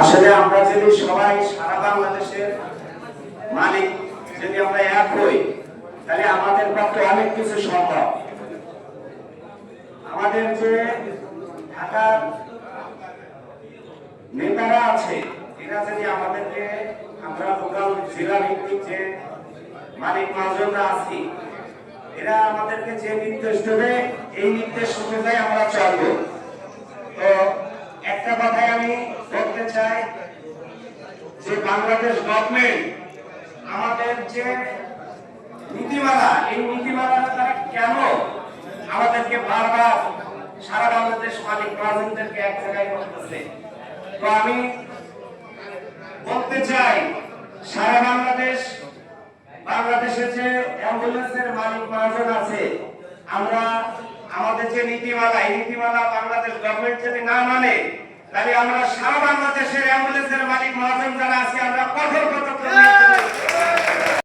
আসলে আমরা যদি সবাই সারা বাংলাদেশের মালিক, যদি আমরা এক হই, তাহলে আমাদের পক্ষে অনেক কিছু সম্ভব। আমাদের যে ঢাকার নেতারা আছে, এরা যদি আমাদেরকে আমরা লোকাল জেলা ভিত্তিক যে মালিক মহাজনরা আছি, এরা আমাদেরকে যে নির্দেশ দেবে, এই নির্দেশ অনুযায়ী আমরা চলবো তো একটা কথাই আমি বলতে চাই যে বাংলাদেশ গভর্নমেন্ট আমাদের যে নীতিমালা, এই নীতিমালাটা তারা কেন আমাদেরকে বারবার সারা বাংলাদেশ মালিক মহাজনদেরকে এক জায়গায় করতেছে? তো আমি বলতে চাই, সারা বাংলাদেশ বাংলাদেশের যে অ্যাম্বুলেন্সের মালিক মহাজন আছে, আমরা আমাদের যে নীতিমালা, এই নীতিমালা বাংলাদেশ গভর্নমেন্ট যদি না মানে তাহলে আমরা সারা বাংলাদেশের অ্যাম্বুলেন্সের মালিক মহাজন যারা আছে আমরা কঠোর